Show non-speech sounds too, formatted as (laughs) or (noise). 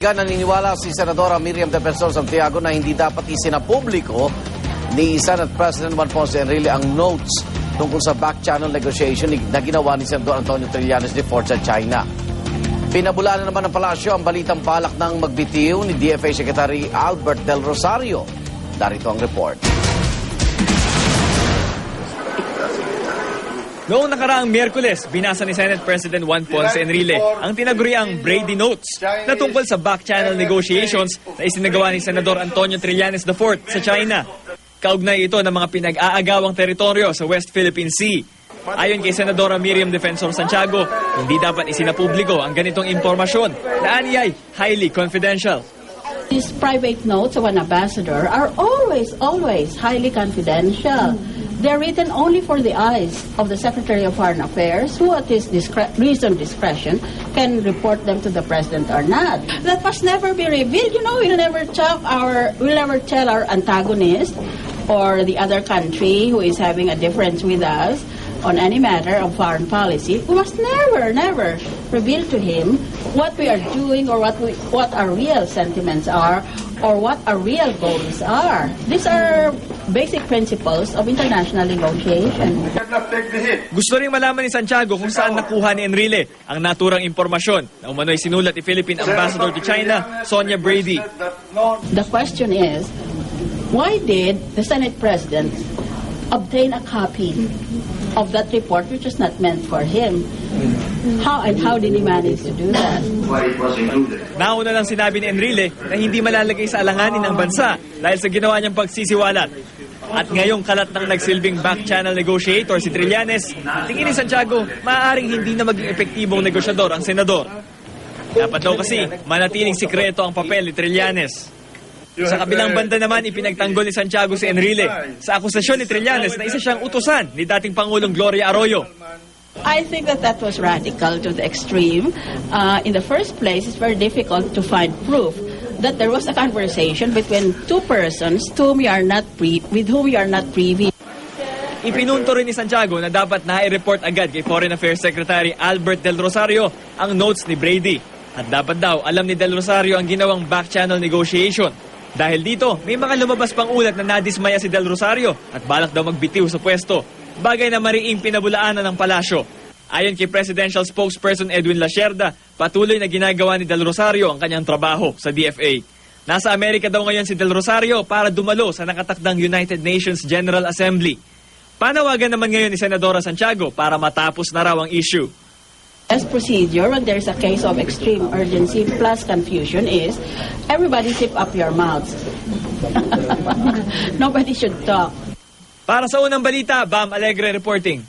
Naniniwala si Senadora Miriam Defensor Santiago na hindi dapat isinapubliko ni Senate President Juan Ponce Enrile ang notes tungkol sa back channel negotiation na ginawa ni Senador Antonio Trillanes de Fort sa China. Pinabulaan na naman ng palasyo ang balitang palak ng magbitiw ni DFA Secretary Albert Del Rosario. Darito ang report. Noong nakaraang Miyerkules, binasa ni Senate President Juan Ponce Enrile ang tinaguriang Brady Notes na tungkol sa back-channel negotiations na isinagawa ni Senador Antonio Trillanes IV sa China. Kaugnay ito ng mga pinag-aagawang teritoryo sa West Philippine Sea. Ayon kay Senadora Miriam Defensor Santiago, hindi dapat isinapubliko ang ganitong impormasyon na aniyay highly confidential. These private notes of an ambassador are always, always highly confidential. They're written only for the eyes of the Secretary of Foreign Affairs, who at his discre- reasoned discretion can report them to the President or not. That must never be revealed. You know, we'll never tell our, we'll never tell our antagonist or the other country who is having a difference with us on any matter of foreign policy, we must never, never reveal to him what we are doing or what we, what our real sentiments are or what our real goals are. These are basic principles of international negotiation. Gusto rin malaman ni Santiago kung saan nakuha ni Enrile ang naturang impormasyon na umano'y sinulat ni Philippine Ambassador to China, Sonia Brady. The question is, why did the Senate President obtain a copy of that report which was not meant for him? How and how did he manage to do that? why it was included. Nauna lang sinabi ni Enrile na hindi malalagay sa alanganin ng bansa dahil sa ginawa niyang pagsisiwalat. At ngayong kalat ng nagsilbing back-channel negotiator si Trillanes, tingin ni Santiago, maaaring hindi na maging epektibong negosyador ang senador. Dapat daw kasi manatiling sikreto ang papel ni Trillanes. Sa kabilang banda naman, ipinagtanggol ni Santiago si Enrile sa akusasyon ni Trillanes na isa siyang utusan ni dating Pangulong Gloria Arroyo. I think that that was radical to the extreme. Uh, in the first place, it's very difficult to find proof that there was a conversation between two persons to whom we are not pre- with whom we are not privy. Ipinunto rin ni Santiago na dapat na-report agad kay Foreign Affairs Secretary Albert Del Rosario ang notes ni Brady. At dapat daw alam ni Del Rosario ang ginawang back-channel negotiation. Dahil dito, may mga lumabas pang ulat na nadismaya si Del Rosario at balak daw magbitiw sa pwesto. Bagay na mariing pinabulaanan ng palasyo. Ayon kay Presidential Spokesperson Edwin Lacerda, patuloy na ginagawa ni Del Rosario ang kanyang trabaho sa DFA. Nasa Amerika daw ngayon si Del Rosario para dumalo sa nakatakdang United Nations General Assembly. Panawagan naman ngayon ni Senadora Santiago para matapos na raw ang issue. As procedure, when there's a case of extreme urgency plus confusion is, everybody zip up your mouths. (laughs) Nobody should talk. Para sa unang balita, Bam Alegre reporting.